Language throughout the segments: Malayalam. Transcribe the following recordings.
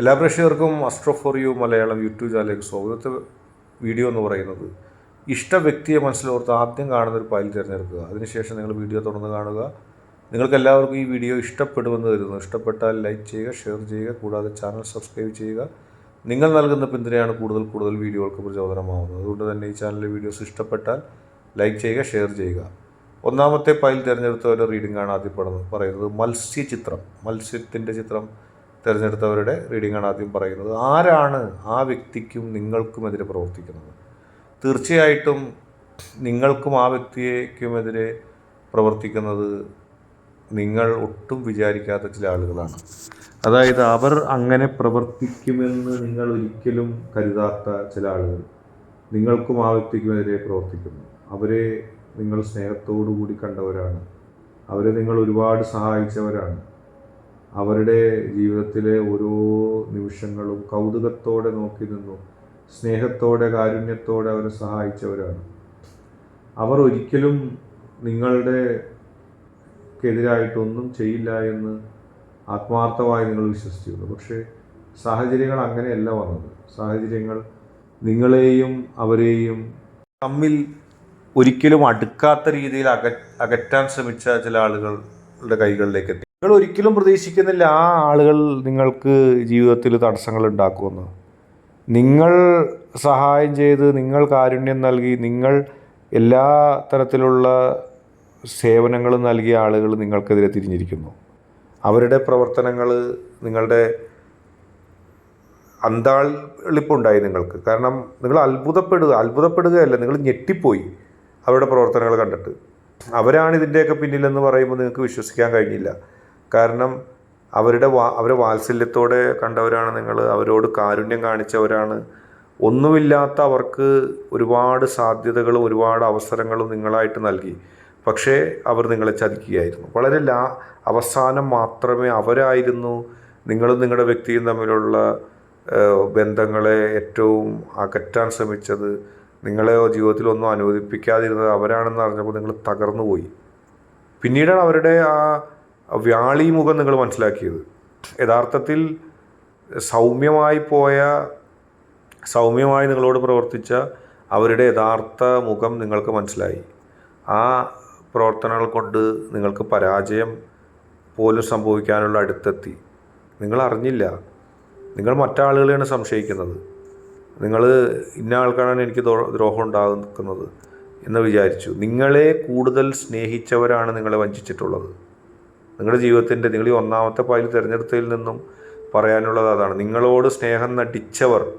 എല്ലാ പ്രേക്ഷകർക്കും astro for you Malayalam YouTube ചാനലിലേക്ക് സ്വാഗതത്തെ. വീഡിയോ എന്ന് പറയുന്നത് ഇഷ്ട വ്യക്തിയെ മനസ്സിലോർത്ത് ആദ്യം കാണുന്ന ഒരു ഫയൽ തിരഞ്ഞെടുക്കുക. അതിനുശേഷം നിങ്ങൾ വീഡിയോ തുടർന്ന് കാണുക. നിങ്ങൾക്ക് എല്ലാവർക്കും ഈ വീഡിയോ ഇഷ്ടപ്പെടുമെന്ന് കരുതുന്നു. ഇഷ്ടപ്പെട്ടാൽ ലൈക്ക് ചെയ്യുക ഷെയർ ചെയ്യുക കൂടാതെ ചാനൽ സബ്സ്ക്രൈബ് ചെയ്യുക. നിങ്ങൾ നൽകുന്ന പിന്തുണയാണ് കൂടുതൽ കൂടുതൽ വീഡിയോകൾക്ക് പ്രചോദനമാവുന്നത്. അതുകൊണ്ട് തന്നെ ഈ ചാനലിലെ വീഡിയോസ് ഇഷ്ടപ്പെട്ടാൽ ലൈക്ക് ചെയ്യുക ഷെയർ ചെയ്യുക. ഒന്നാമത്തെ ഫയൽ തിരഞ്ഞെടുത്തവരുടെ റീഡിംഗ് ആണ് ആദ്യം പറയുന്നത് മത്സ്യചിത്രം. മത്സ്യത്തിന്റെ ചിത്രം തിരഞ്ഞെടുത്തവരുടെ റീഡിങ്ങാണ് ആദ്യം പറയുന്നത്. ആരാണ് ആ വ്യക്തിക്കും നിങ്ങൾക്കുമെതിരെ പ്രവർത്തിക്കുന്നത്? തീർച്ചയായിട്ടും നിങ്ങൾക്കും ആ വ്യക്തിക്കുമെതിരെ പ്രവർത്തിക്കുന്നത് നിങ്ങൾ ഒട്ടും വിചാരിക്കാത്ത ചില ആളുകളാണ്. അതായത് അവർ അങ്ങനെ പ്രവർത്തിക്കുമെന്ന് നിങ്ങൾ ഒരിക്കലും കരുതാത്ത ചില ആളുകൾ നിങ്ങൾക്കും ആ വ്യക്തിക്കുമെതിരെ പ്രവർത്തിക്കുന്നു. അവരെ നിങ്ങൾ സ്നേഹത്തോടു കൂടി കണ്ടവരാണ്. അവരെ നിങ്ങൾ ഒരുപാട് സഹായിച്ചവരാണ്. അവരുടെ ജീവിതത്തിലെ ഓരോ നിമിഷങ്ങളും കൗതുകത്തോടെ നോക്കി നിന്നു. സ്നേഹത്തോടെ കാരുണ്യത്തോടെ അവരെ സഹായിച്ചവരാണ്. അവർ ഒരിക്കലും നിങ്ങളുടെ എതിരായിട്ടൊന്നും ചെയ്യില്ല എന്ന് ആത്മാർത്ഥമായി നിങ്ങൾ വിശ്വസിച്ചിരുന്നു. പക്ഷേ സാഹചര്യങ്ങൾ അങ്ങനെയല്ല വന്നത്. സാഹചര്യങ്ങൾ നിങ്ങളെയും അവരെയും തമ്മിൽ ഒരിക്കലും അടുക്കാത്ത രീതിയിൽ അക അകറ്റാൻ ശ്രമിച്ച ചില ആളുകളുടെ കൈകളിലേക്ക് എത്തി. നിങ്ങൾ ഒരിക്കലും പ്രതീക്ഷിക്കുന്നില്ല ആ ആളുകൾ നിങ്ങൾക്ക് ജീവിതത്തിൽ തടസ്സങ്ങൾ ഉണ്ടാക്കുമെന്ന്. നിങ്ങൾ സഹായം ചെയ്ത് നിങ്ങൾ കാരുണ്യം നൽകി നിങ്ങൾ എല്ലാ തരത്തിലുള്ള സേവനങ്ങളും നൽകിയ ആളുകൾ നിങ്ങൾക്കെതിരെ തിരിഞ്ഞിരിക്കുന്നു. അവരുടെ പ്രവർത്തനങ്ങൾ നിങ്ങളുടെ അന്താളിപ്പുണ്ടായി നിങ്ങൾക്ക്. കാരണം നിങ്ങൾ അത്ഭുതപ്പെടുക അത്ഭുതപ്പെടുകയല്ല നിങ്ങൾ ഞെട്ടിപ്പോയി അവരുടെ പ്രവർത്തനങ്ങൾ കണ്ടിട്ട്. അവരാണ് ഇതിന്റെയൊക്കെ പിന്നിലെന്ന് പറയുമ്പോൾ നിങ്ങൾക്ക് വിശ്വസിക്കാൻ കഴിഞ്ഞില്ല. കാരണം അവരുടെ വാ അവരെ വാത്സല്യത്തോടെ കണ്ടവരാണ് നിങ്ങൾ അവരോട് കാരുണ്യം കാണിച്ചവരാണ്. ഒന്നുമില്ലാത്ത അവർക്ക് ഒരുപാട് സാധ്യതകളും ഒരുപാട് അവസരങ്ങളും നിങ്ങളായിട്ട് നൽകി. പക്ഷേ അവർ നിങ്ങളെ ചതിക്കുകയായിരുന്നു. വളരെ ലാ അവസാനം മാത്രമേ അവരായിരുന്നു നിങ്ങളും നിങ്ങളുടെ വ്യക്തിയും തമ്മിലുള്ള ബന്ധങ്ങളെ ഏറ്റവും അകറ്റാൻ ശ്രമിച്ചത്. നിങ്ങളെ ജീവിതത്തിൽ ഒന്നും അനുവദിപ്പിക്കാതിരുന്നത് അവരാണെന്ന് അറിഞ്ഞപ്പോൾ നിങ്ങൾ തകർന്നു പോയി പിന്നീടാണ് അവരുടെ ആ വ്യാളി മുഖം നിങ്ങൾ മനസ്സിലാക്കിയത്. യഥാർത്ഥത്തിൽ സൗമ്യമായി പോയ സൗമ്യമായി നിങ്ങളോട് പ്രവർത്തിച്ച അവരുടെ യഥാർത്ഥ മുഖം നിങ്ങൾക്ക് മനസ്സിലായി. ആ പ്രവർത്തനങ്ങൾ കൊണ്ട് നിങ്ങൾക്ക് പരാജയം പോലും സംഭവിക്കാനുള്ള അടുത്തെത്തി. നിങ്ങൾ അറിഞ്ഞില്ല. നിങ്ങൾ മറ്റാളുകളെയാണ് സംശയിക്കുന്നത്. നിങ്ങൾ ഇന്ന ആൾക്കാരാണ് എനിക്ക് ദ്രോഹം ഉണ്ടാകുന്നത് എന്ന് വിചാരിച്ചു. നിങ്ങളെ കൂടുതൽ സ്നേഹിച്ചവരാണ് നിങ്ങളെ വഞ്ചിച്ചിട്ടുള്ളത്. നിങ്ങളുടെ ജീവിതത്തിന്റെ നിങ്ങൾ ഈ ഒന്നാമത്തെ പായിൽ തിരഞ്ഞെടുത്തതിൽ നിന്നും പറയാനുള്ളത് അതാണ്. നിങ്ങളോട് സ്നേഹം നടിച്ചവർ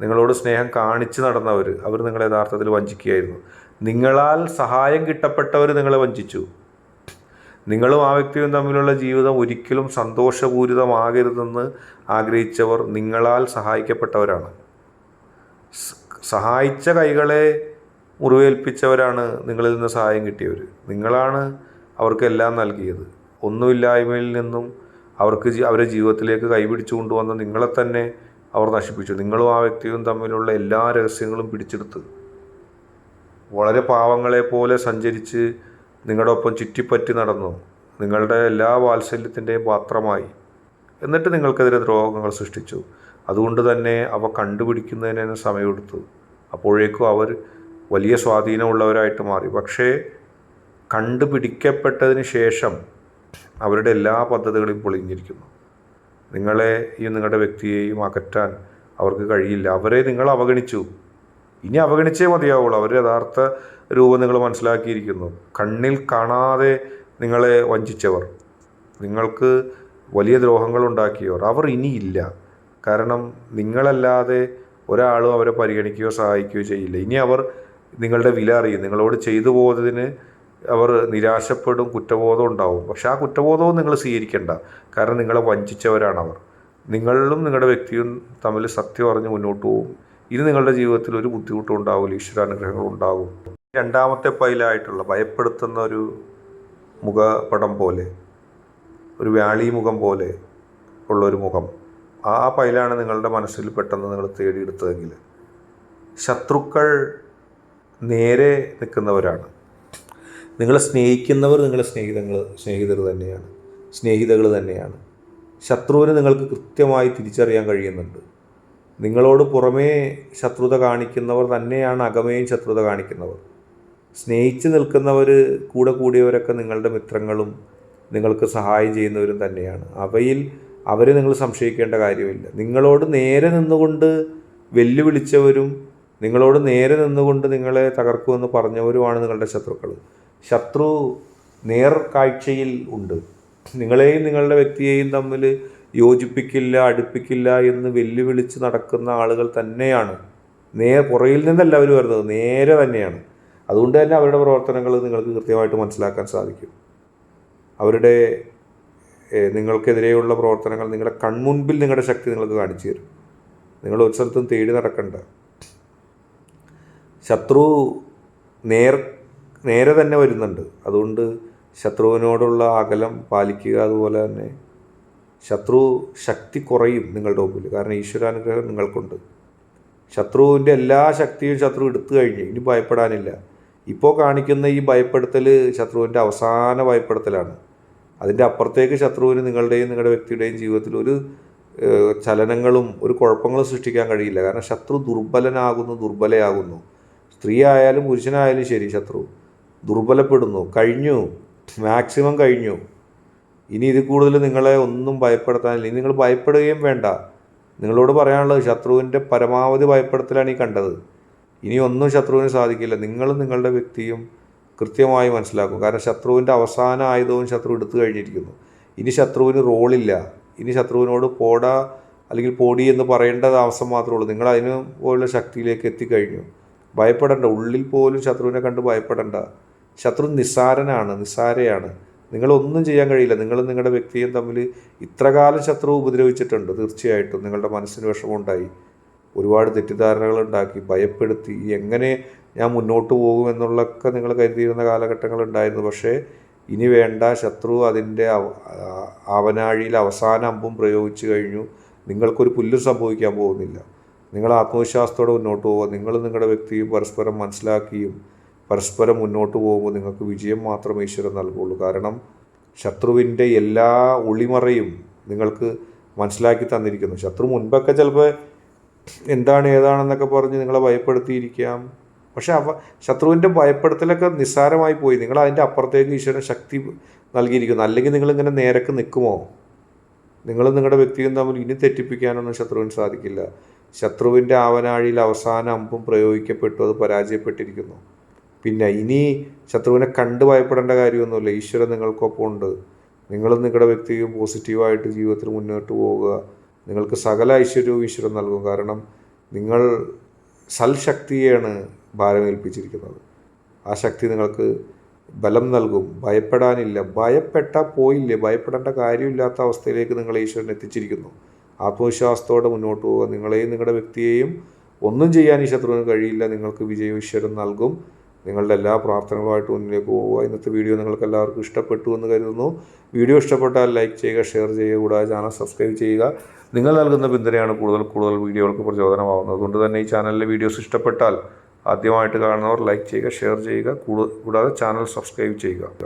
നിങ്ങളോട് സ്നേഹം കാണിച്ചു നടന്നവർ അവർ നിങ്ങളെ യഥാർത്ഥത്തിൽ വഞ്ചിക്കുകയായിരുന്നു. നിങ്ങളാൽ സഹായം കിട്ടപ്പെട്ടവർ നിങ്ങളെ വഞ്ചിച്ചു. നിങ്ങളും ആ വ്യക്തിയും തമ്മിലുള്ള ജീവിതം ഒരിക്കലും സന്തോഷപൂരിതമാകരുതെന്ന് ആഗ്രഹിച്ചവർ നിങ്ങളാൽ സഹായിക്കപ്പെട്ടവരാണ്. സഹായിച്ച കൈകളെ മുറിവേൽപ്പിച്ചവരാണ് നിങ്ങളിൽ നിന്ന് സഹായം കിട്ടിയവർ. നിങ്ങളാണ് അവർക്കെല്ലാം നൽകിയത്. ഒന്നുമില്ലായ്മയിൽ നിന്നും അവർക്ക് അവരെ ജീവിതത്തിലേക്ക് കൈപിടിച്ചു കൊണ്ടുവന്ന നിങ്ങളെ തന്നെ അവർ നശിപ്പിച്ചു. നിങ്ങളും ആ വ്യക്തിയും തമ്മിലുള്ള എല്ലാ രഹസ്യങ്ങളും പിടിച്ചെടുത്ത് വളരെ പാവങ്ങളെ പോലെ സഞ്ചരിച്ച് നിങ്ങളുടെ ഒപ്പം ചുറ്റിപ്പറ്റി നടന്നു. നിങ്ങളുടെ എല്ലാ വാത്സല്യത്തിന്റെയും പാത്രമായി. എന്നിട്ട് നിങ്ങൾക്കെതിരെ ദ്രോഹങ്ങൾ സൃഷ്ടിച്ചു. അതുകൊണ്ട് തന്നെ അവ കണ്ടുപിടിക്കുന്നതിന് സമയമെടുത്തു. അപ്പോഴേക്കും അവർ വലിയ സ്വാധീനമുള്ളവരായിട്ട് മാറി. പക്ഷേ കണ്ടുപിടിക്കപ്പെട്ടതിന് ശേഷം അവരുടെ എല്ലാ പദ്ധതികളും പൊളിഞ്ഞിരിക്കുന്നു. നിങ്ങളെയും നിങ്ങളുടെ വ്യക്തിയെയും അകറ്റാൻ അവർക്ക് കഴിയില്ല. അവരെ നിങ്ങൾ അവഗണിച്ചു. ഇനി അവഗണിച്ചേ മതിയാവുള്ളൂ. അവർ യഥാർത്ഥ രൂപം നിങ്ങൾ മനസ്സിലാക്കിയിരിക്കുന്നു. കണ്ണിൽ കാണാതെ നിങ്ങളെ വഞ്ചിച്ചവർ നിങ്ങൾക്ക് വലിയ ദ്രോഹങ്ങൾ ഉണ്ടാക്കിയവർ അവർ ഇനിയില്ല കാരണം നിങ്ങളല്ലാതെ ഒരാളും അവരെ പരിഗണിക്കുകയോ സഹായിക്കുകയോ ചെയ്യില്ല. ഇനി അവർ നിങ്ങളുടെ വില അറിയും. നിങ്ങളോട് ചെയ്തു പോയതിന് അവർ നിരാശപ്പെടും കുറ്റബോധം ഉണ്ടാവും. പക്ഷെ ആ കുറ്റബോധവും നിങ്ങൾ സ്വീകരിക്കേണ്ട. കാരണം നിങ്ങളെ വഞ്ചിച്ചവരാണ് അവർ നിങ്ങളിലും നിങ്ങളുടെ വ്യക്തിയും തമ്മിൽ സത്യം അറിഞ്ഞ് മുന്നോട്ട് പോകും ഇനി നിങ്ങളുടെ ജീവിതത്തിൽ ഒരു ബുദ്ധിമുട്ടും ഉണ്ടാവില്ല ഈശ്വരാനുഗ്രഹങ്ങളും ഉണ്ടാകും രണ്ടാമത്തെ പൈലായിട്ടുള്ള ഭയപ്പെടുത്തുന്ന ഒരു മുഖപടം പോലെ ഒരു വ്യാളി മുഖം പോലെ ഉള്ള ഒരു മുഖം. ആ പൈലാണ് നിങ്ങളുടെ മനസ്സിൽ പെട്ടെന്ന് നിങ്ങൾ തേടിയെടുത്തതെങ്കിൽ ശത്രുക്കൾ നേരെ നിൽക്കുന്നവരാണ്. നിങ്ങളെ സ്നേഹിക്കുന്നവർ നിങ്ങളെ സ്നേഹിതങ്ങൾ സ്നേഹിതർ തന്നെയാണ്. സ്നേഹിതകൾ തന്നെയാണ്. ശത്രുവിന് നിങ്ങൾക്ക് കൃത്യമായി തിരിച്ചറിയാൻ കഴിയുന്നുണ്ട്. നിങ്ങളോട് പുറമേ ശത്രുത കാണിക്കുന്നവർ തന്നെയാണ് അകമേയും ശത്രുത കാണിക്കുന്നവർ. സ്നേഹിച്ച് നിൽക്കുന്നവർ കൂടെ കൂടിയവരൊക്കെ നിങ്ങളുടെ മിത്രങ്ങളും നിങ്ങൾക്ക് സഹായം ചെയ്യുന്നവരും തന്നെയാണ്. അവയിൽ അവരെ നിങ്ങൾ സംശയിക്കേണ്ട കാര്യമില്ല. നിങ്ങളോട് നേരെ നിന്നുകൊണ്ട് വെല്ലുവിളിച്ചവരും നിങ്ങളോട് നേരെ നിന്നുകൊണ്ട് നിങ്ങളെ തകർക്കുമെന്ന് പറഞ്ഞവരുമാണ് നിങ്ങളുടെ ശത്രുക്കൾ. ശത്രു നേർ കാഴ്ചയിൽ ഉണ്ട്. നിങ്ങളെയും നിങ്ങളുടെ വ്യക്തിയെയും തമ്മിൽ യോജിപ്പിക്കില്ല അടുപ്പിക്കില്ല എന്ന് വെല്ലുവിളിച്ച് നടക്കുന്ന ആളുകൾ തന്നെയാണ്. നേ പുറയിൽ നിന്നല്ല അവർ വരുന്നത് നേരെ തന്നെയാണ്. അതുകൊണ്ട് തന്നെ അവരുടെ പ്രവർത്തനങ്ങൾ നിങ്ങൾക്ക് കൃത്യമായിട്ട് മനസ്സിലാക്കാൻ സാധിക്കും. അവരുടെ നിങ്ങൾക്കെതിരെയുള്ള പ്രവർത്തനങ്ങൾ നിങ്ങളുടെ കൺമുൻപിൽ നിങ്ങളുടെ ശക്തി നിങ്ങൾക്ക് കാണിച്ചു തരും. നിങ്ങൾ ഒരു സ്ഥലത്തും തേടി നടക്കണ്ട. ശത്രു നേർ നേരെ തന്നെ വരുന്നുണ്ട്. അതുകൊണ്ട് ശത്രുവിനോടുള്ള അകലം പാലിക്കുക അതുപോലെ തന്നെ ശത്രു ശക്തി കുറയും നിങ്ങളുടെ മുമ്പിൽ. കാരണം ഈശ്വരാനുഗ്രഹം നിങ്ങൾക്കുണ്ട്. ശത്രുവിന്റെ എല്ലാ ശക്തിയും ശത്രു എടുത്തു കഴിഞ്ഞു ഇനി ഭയപ്പെടാനില്ല. ഇപ്പോൾ കാണിക്കുന്ന ഈ ഭയപ്പെടുത്തൽ ശത്രുവിന്റെ അവസാന ഭയപ്പെടുത്തലാണ്. അതിന്റെ അപ്പുറത്തേക്ക് ശത്രുവിന് നിങ്ങളുടെയും നിങ്ങളുടെ വ്യക്തിയുടെയും ജീവിതത്തിൽ ഒരു ചലനങ്ങളും ഒരു കുഴപ്പങ്ങളും സൃഷ്ടിക്കാൻ കഴിയില്ല. കാരണം ശത്രു ദുർബലനാകുന്നു ദുർബലയാകുന്നു. സ്ത്രീയായാലും പുരുഷനായാലും ശരി ശത്രു. ദുർബലപ്പെടുന്നു കഴിഞ്ഞു മാക്സിമം കഴിഞ്ഞു. ഇനി ഇത് കൂടുതൽ നിങ്ങളെ ഒന്നും ഭയപ്പെടുത്താനില്ല. ഇനി നിങ്ങൾ ഭയപ്പെടുകയും വേണ്ട. നിങ്ങളോട് പറയാനുള്ളത് ശത്രുവിന്റെ പരമാവധി ഭയപ്പെടുത്തലാണ് ഈ കണ്ടത്. ഇനി ഒന്നും ശത്രുവിന് സാധിക്കില്ല. നിങ്ങളും നിങ്ങളുടെ വ്യക്തിയും കൃത്യമായി മനസ്സിലാക്കും കാരണം ശത്രുവിന്റെ അവസാന ആയുധവും ശത്രു എടുത്തു കഴിഞ്ഞിരിക്കുന്നു. ഇനി ശത്രുവിന് റോളില്ല. ഇനി ശത്രുവിനോട് പോടാ അല്ലെങ്കിൽ പോടി എന്ന് പറയേണ്ട താമസം മാത്രമേ ഉള്ളൂ. നിങ്ങൾ അതിന് പോലുള്ള ശക്തിയിലേക്ക് എത്തിക്കഴിഞ്ഞു. ഭയപ്പെടേണ്ട. ഉള്ളിൽ പോലും ശത്രുവിനെ കണ്ട് ഭയപ്പെടേണ്ട. ശത്രു നിസ്സാരനാണ് നിസ്സാരയാണ്. നിങ്ങളൊന്നും ചെയ്യാൻ കഴിയില്ല. നിങ്ങളും നിങ്ങളുടെ വ്യക്തിയും തമ്മിൽ ഇത്രകാലം ശത്രു ഉപദ്രവിച്ചിട്ടുണ്ട്. തീർച്ചയായിട്ടും നിങ്ങളുടെ മനസ്സിന് വിഷമമുണ്ടായി. ഒരുപാട് തെറ്റിദ്ധാരണകൾ ഉണ്ടാക്കി. ഭയപ്പെടുത്തി. എങ്ങനെ ഞാൻ മുന്നോട്ട് പോകുമെന്നുള്ളതൊക്കെ നിങ്ങൾ കരുതിയിരുന്ന കാലഘട്ടങ്ങൾ ഉണ്ടായിരുന്നു. പക്ഷേ ഇനി വേണ്ട. ശത്രു അതിന്റെ അവനാഴിയിൽ അവസാന അമ്പും പ്രയോഗിച്ചു കഴിഞ്ഞു. നിങ്ങൾക്കൊരു പുല്ലും സംഭവിക്കാൻ പോകുന്നില്ല. നിങ്ങൾ ആത്മവിശ്വാസത്തോടെ മുന്നോട്ട് പോകുക നിങ്ങൾ നിങ്ങളുടെ വ്യക്തിയും പരസ്പരം മനസ്സിലാക്കിയും പരസ്പരം മുന്നോട്ട് പോകുമ്പോൾ നിങ്ങൾക്ക് വിജയം മാത്രം ഈശ്വരൻ നൽകുള്ളൂ. കാരണം ശത്രുവിന്റെ എല്ലാ ഒളിമറയും നിങ്ങൾക്ക് മനസ്സിലാക്കി തന്നിരിക്കുന്നു. ശത്രു മുൻപൊക്കെ ചിലപ്പോൾ എന്താണ് ഏതാണെന്നൊക്കെ പറഞ്ഞ് നിങ്ങളെ ഭയപ്പെടുത്തിയിരിക്കാം. പക്ഷേ അവ ശത്രുവിന്റെ ഭയപ്പെടുത്തലൊക്കെ നിസ്സാരമായി പോയി. നിങ്ങൾ അതിന്റെ അപ്പുറത്തേക്ക് ഈശ്വരൻ ശക്തി നൽകിയിരിക്കുന്നു. അല്ലെങ്കിൽ നിങ്ങളിങ്ങനെ നേരക്ക് നിൽക്കുമോ? നിങ്ങൾ നിങ്ങളുടെ വ്യക്തിയും തമ്മിൽ ഇനി തെറ്റിപ്പിക്കാനൊന്നും ശത്രുവിന് സാധിക്കില്ല. ശത്രുവിന്റെ ആവനാഴിയിൽ അവസാന അമ്പും പ്രയോഗിക്കപ്പെട്ടു. അത് പരാജയപ്പെട്ടിരിക്കുന്നു. പിന്നെ ഇനി ശത്രുവിനെ കണ്ട് ഭയപ്പെടേണ്ട കാര്യമൊന്നുമില്ല. ഈശ്വരൻ നിങ്ങൾക്കൊപ്പം ഉണ്ട്. നിങ്ങളും നിങ്ങളുടെ വ്യക്തിയും പോസിറ്റീവായിട്ട് ജീവിതത്തിൽ മുന്നോട്ട് പോവുക. നിങ്ങൾക്ക് സകല ഐശ്വര്യവും ഈശ്വരൻ നൽകും. കാരണം നിങ്ങൾ സൽശക്തിയെയാണ് ഭാരമേൽപ്പിച്ചിരിക്കുന്നത്. ആ ശക്തി നിങ്ങൾക്ക് ബലം നൽകും. ഭയപ്പെടാനില്ല. ഭയപ്പെട്ടാൽ പോയില്ലേ? ഭയപ്പെടേണ്ട കാര്യമില്ലാത്ത അവസ്ഥയിലേക്ക് നിങ്ങൾ ഈശ്വരൻ എത്തിച്ചിരിക്കുന്നു. ആത്മവിശ്വാസത്തോടെ മുന്നോട്ട് പോവുക. നിങ്ങളെയും നിങ്ങളുടെ വ്യക്തിയെയും ഒന്നും ചെയ്യാൻ ഈ ശത്രുവിന് കഴിയില്ല. നിങ്ങൾക്ക് വിജയം ഈശ്വരൻ നൽകും. നിങ്ങളുടെ എല്ലാ പ്രാർത്ഥനകളുമായിട്ട് മുന്നിലേക്ക് പോവുക. ഇന്നത്തെ വീഡിയോ നിങ്ങൾക്ക് എല്ലാവർക്കും ഇഷ്ടപ്പെട്ടു എന്ന് കരുതുന്നു. വീഡിയോ ഇഷ്ടപ്പെട്ടാൽ ലൈക്ക് ചെയ്യുക ഷെയർ ചെയ്യുക കൂടാതെ ചാനൽ സബ്സ്ക്രൈബ് ചെയ്യുക. നിങ്ങൾ നൽകുന്ന പിന്തുണയാണ് കൂടുതൽ കൂടുതൽ വീഡിയോകൾക്ക് പ്രചോദനമാവുന്നത്. അതുകൊണ്ട് തന്നെ ഈ ചാനലിലെ വീഡിയോസ് ഇഷ്ടപ്പെട്ടാൽ ആദ്യമായിട്ട് കാണുന്നവർ ലൈക്ക് ചെയ്യുക ഷെയർ ചെയ്യുക കൂടാതെ ചാനൽ സബ്സ്ക്രൈബ് ചെയ്യുക.